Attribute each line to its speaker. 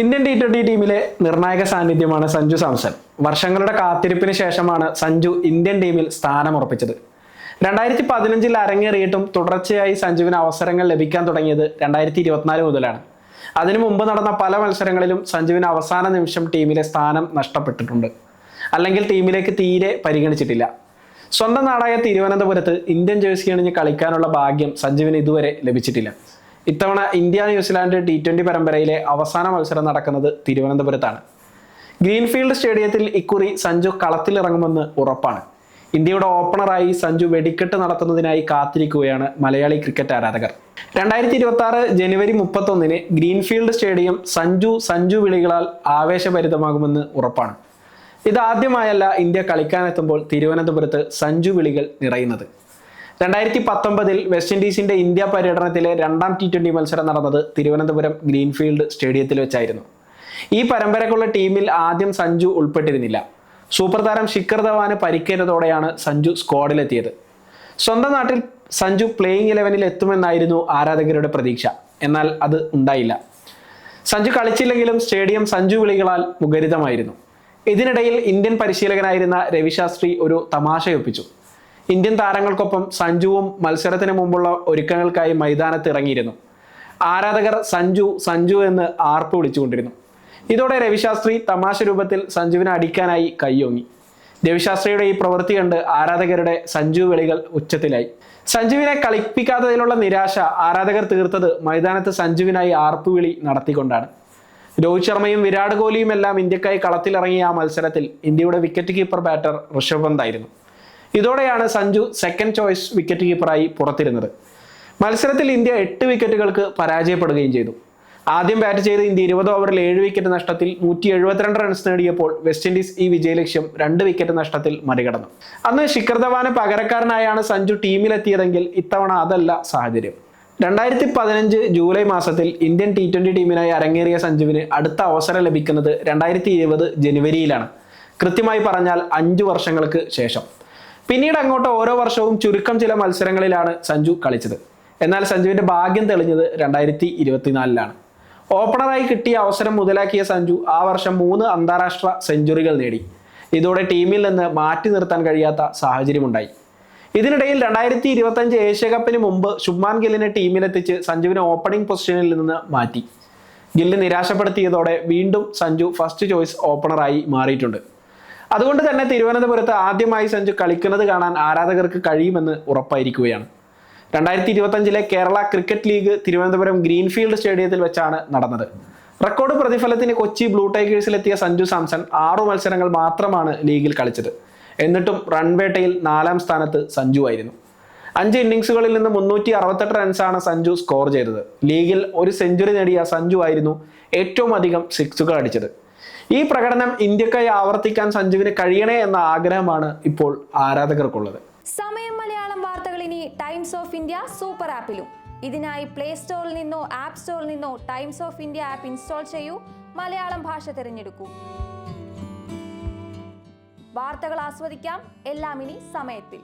Speaker 1: Indian T twenty ടീമിലെ നിർണായക സാന്നിധ്യമാണ് സഞ്ജു സാംസൺ. വർഷങ്ങളുടെ കാത്തിരിപ്പിന് ശേഷമാണ് സഞ്ജു ഇന്ത്യൻ ടീമിൽ സ്ഥാനമുറപ്പിച്ചത് രണ്ടായിരത്തി പതിനഞ്ചിൽ അരങ്ങേറിയിട്ടും തുടർച്ചയായി സഞ്ജുവിന് അവസരങ്ങൾ ലഭിക്കാൻ തുടങ്ങിയത് രണ്ടായിരത്തി ഇരുപത്തിനാല് മുതലാണ്. അതിനു മുമ്പ് നടന്ന പല മത്സരങ്ങളിലും സഞ്ജുവിന് അവസാന നിമിഷം ടീമിലെ സ്ഥാനം നഷ്ടപ്പെട്ടിട്ടുണ്ട്. അല്ലെങ്കിൽ ടീമിലേക്ക് തീരെ പരിഗണിച്ചിട്ടില്ല. സ്വന്തം നാടായ തിരുവനന്തപുരത്ത് ഇന്ത്യൻ ജേഴ്സി അണിഞ്ഞ് കളിക്കാനുള്ള ഭാഗ്യം സഞ്ജുവിന് ഇതുവരെ ലഭിച്ചിട്ടില്ല. ഇത്തവണ ഇന്ത്യ ന്യൂസിലാൻഡ് ടി ട്വന്റി പരമ്പരയിലെ അവസാന മത്സരം നടക്കുന്നത് തിരുവനന്തപുരത്താണ്. ഗ്രീൻഫീൽഡ് സ്റ്റേഡിയത്തിൽ ഇക്കുറി സഞ്ജു കളത്തിലിറങ്ങുമെന്ന് ഉറപ്പാണ്. ഇന്ത്യയുടെ ഓപ്പണറായി സഞ്ജു വെടിക്കെട്ട് നടത്തുന്നതിനായി കാത്തിരിക്കുകയാണ് മലയാളി ക്രിക്കറ്റ് ആരാധകർ. രണ്ടായിരത്തി ഇരുപത്തി ആറ് ജനുവരി മുപ്പത്തൊന്നിന് ഗ്രീൻഫീൽഡ് സ്റ്റേഡിയം സഞ്ജു സഞ്ജു വിളികളാൽ ആവേശഭരിതമാകുമെന്ന് ഉറപ്പാണ്. ഇതാദ്യമായല്ല ഇന്ത്യ കളിക്കാനെത്തുമ്പോൾ തിരുവനന്തപുരത്ത് സഞ്ജു വിളികൾ നിറയുന്നത്. രണ്ടായിരത്തി പത്തൊമ്പതിൽ വെസ്റ്റ് ഇൻഡീസിന്റെ ഇന്ത്യ പര്യടനത്തിലെ രണ്ടാം ടി ട്വന്റി മത്സരം നടന്നത് തിരുവനന്തപുരം ഗ്രീൻഫീൽഡ് സ്റ്റേഡിയത്തിൽ വെച്ചായിരുന്നു. ഈ പരമ്പരക്കുള്ള ടീമിൽ ആദ്യം സഞ്ജു ഉൾപ്പെട്ടിരുന്നില്ല. സൂപ്പർ താരം ശിഖർ ധവാന് പരിക്കേറ്റതോടെയാണ് സഞ്ജു സ്ക്വാഡിലെത്തിയത്. സ്വന്തം നാട്ടിൽ സഞ്ജു പ്ലേയിങ് ഇലവനിൽ എത്തുമെന്നായിരുന്നു ആരാധകരുടെ പ്രതീക്ഷ. എന്നാൽ അത് ഉണ്ടായില്ല. സഞ്ജു കളിച്ചില്ലെങ്കിലും സ്റ്റേഡിയം സഞ്ജു വിളികളാൽ മുഖരിതമായിരുന്നു. ഇതിനിടയിൽ ഇന്ത്യൻ പരിശീലകനായിരുന്ന രവിശാസ്ത്രി ഒരു തമാശയൊപ്പിച്ചു. ഇന്ത്യൻ താരങ്ങൾക്കൊപ്പം സഞ്ജുവും മത്സരത്തിന് മുമ്പുള്ള ഒരുക്കങ്ങൾക്കായി മൈതാനത്ത് ഇറങ്ങിയിരുന്നു. ആരാധകർ സഞ്ജു സഞ്ജു എന്ന് ആർപ്പ് വിളിച്ചുകൊണ്ടിരുന്നു. ഇതോടെ രവിശാസ്ത്രി തമാശ രൂപത്തിൽ സഞ്ജുവിനെ അടിക്കാനായി കൈയോങ്ങി. രവിശാസ്ത്രിയുടെ ഈ പ്രവൃത്തി കണ്ട് ആരാധകരുടെ സഞ്ജു വിളികൾ ഉച്ചത്തിലായി. സഞ്ജുവിനെ കളിപ്പിക്കാത്തതിലുള്ള നിരാശ ആരാധകർ തീർത്തത് മൈതാനത്ത് സഞ്ജുവിനായി ആർപ്പുവിളി നടത്തിക്കൊണ്ടാണ്. രോഹിത് ശർമ്മയും വിരാട് കോഹ്ലിയും എല്ലാം ഇന്ത്യക്കായി കളത്തിലിറങ്ങിയ ആ മത്സരത്തിൽ ഇന്ത്യയുടെ wicket keeper batter Rishabh Pant ആയിരുന്നു. ഇതോടെയാണ് സഞ്ജു സെക്കൻഡ് ചോയ്സ് വിക്കറ്റ് കീപ്പറായി പുറത്തിരുന്നത്. മത്സരത്തിൽ ഇന്ത്യ എട്ട് വിക്കറ്റുകൾക്ക് പരാജയപ്പെടുകയും ചെയ്തു. ആദ്യം ബാറ്റ് ചെയ്ത് ഇന്ത്യ ഇരുപത് ഓവറിൽ ഏഴ് വിക്കറ്റ് നഷ്ടത്തിൽ നൂറ്റി എഴുപത്തിരണ്ട് റൺസ് നേടിയപ്പോൾ വെസ്റ്റ് ഇൻഡീസ് ഈ വിജയലക്ഷ്യം രണ്ട് വിക്കറ്റ് നഷ്ടത്തിൽ മറികടന്നു. അന്ന് ശിഖർ ധവാന് പകരക്കാരനായാണ് സഞ്ജു ടീമിലെത്തിയതെങ്കിൽ ഇത്തവണ അതല്ല സാഹചര്യം. രണ്ടായിരത്തി പതിനഞ്ച് ജൂലൈ മാസത്തിൽ ഇന്ത്യൻ ടി ട്വന്റി ടീമിനായി അരങ്ങേറിയ സഞ്ജുവിന് അടുത്ത അവസരം ലഭിക്കുന്നത് രണ്ടായിരത്തി ഇരുപത് ജനുവരിയിലാണ്. കൃത്യമായി പറഞ്ഞാൽ അഞ്ചു വർഷങ്ങൾക്ക് ശേഷം. പിന്നീട് അങ്ങോട്ട് ഓരോ വർഷവും ചുരുക്കം ചില മത്സരങ്ങളിലാണ് സഞ്ജു കളിച്ചത്. എന്നാൽ സഞ്ജുവിന്റെ ഭാഗ്യം തെളിഞ്ഞത് രണ്ടായിരത്തി ഇരുപത്തിനാലിലാണ് ഓപ്പണറായി കിട്ടിയ അവസരം മുതലാക്കിയ സഞ്ജു ആ വർഷം മൂന്ന് അന്താരാഷ്ട്ര സെഞ്ചുറികൾ നേടി. ഇതോടെ ടീമിൽ നിന്ന് മാറ്റി നിർത്താൻ കഴിയാത്ത സാഹചര്യമുണ്ടായി. ഇതിനിടയിൽ രണ്ടായിരത്തി ഇരുപത്തഞ്ച് ഏഷ്യ കപ്പിന് മുമ്പ് ശുഭ്മാൻ ഗില്ലിനെ ടീമിലെത്തിച്ച് സഞ്ജുവിനെ ഓപ്പണിംഗ് പൊസിഷനിൽ നിന്ന് മാറ്റി. ഗില്ല് നിരാശപ്പെടുത്തിയതോടെ വീണ്ടും സഞ്ജു ഫസ്റ്റ് ചോയ്സ് ഓപ്പണറായി മാറിയിട്ടുണ്ട്. അതുകൊണ്ട് തന്നെ തിരുവനന്തപുരത്ത് ആദ്യമായി സഞ്ജു കളിക്കുന്നത് കാണാൻ ആരാധകർക്ക് കഴിയുമെന്ന് ഉറപ്പായിരിക്കുകയാണ്. രണ്ടായിരത്തി ഇരുപത്തഞ്ചിലെ Kerala cricket league Thiruvananthapuram Greenfield സ്റ്റേഡിയത്തിൽ വെച്ചാണ് നടന്നത്. റെക്കോർഡ് പ്രതിഫലത്തിന് കൊച്ചി ബ്ലൂ ടൈഗേഴ്സിലെത്തിയ സഞ്ജു സാംസൺ ആറു മത്സരങ്ങൾ മാത്രമാണ് ലീഗിൽ കളിച്ചത്. എന്നിട്ടും റൺവേട്ടയിൽ നാലാം സ്ഥാനത്ത് സഞ്ജു ആയിരുന്നു. അഞ്ച് ഇന്നിങ്സുകളിൽ നിന്ന് മുന്നൂറ്റി അറുപത്തെട്ട് റൺസാണ് സഞ്ജു സ്കോർ ചെയ്തത്. ലീഗിൽ ഒരു സെഞ്ചുറി നേടിയ സഞ്ജു ആയിരുന്നു ഏറ്റവും അധികം സിക്സുകൾ അടിച്ചത്. ഈ പ്രകടനം ഇന്ത്യക്കായി ആവർത്തിക്കാൻ സഞ്ജുവിന് കഴിയണേ എന്ന ആഗ്രഹമാണ് ഇപ്പോൾ ആരാധകർക്കുള്ളത്.
Speaker 2: സമയം മലയാളം വാർത്തകൾ ഇനി ടൈംസ് ഓഫ് ഇന്ത്യ സൂപ്പർ ആപ്പിലും. ഇതിനായി പ്ലേ സ്റ്റോറിൽ നിന്നോ ആപ്പ് സ്റ്റോറിൽ നിന്നോ Times of India app install ചെയ്യൂ. മലയാളം ഭാഷ തിരഞ്ഞെടുക്കൂ. വാർത്തകൾ ആസ്വദിക്കാം. എല്ലാം ഇനി സമയത്തിൽ.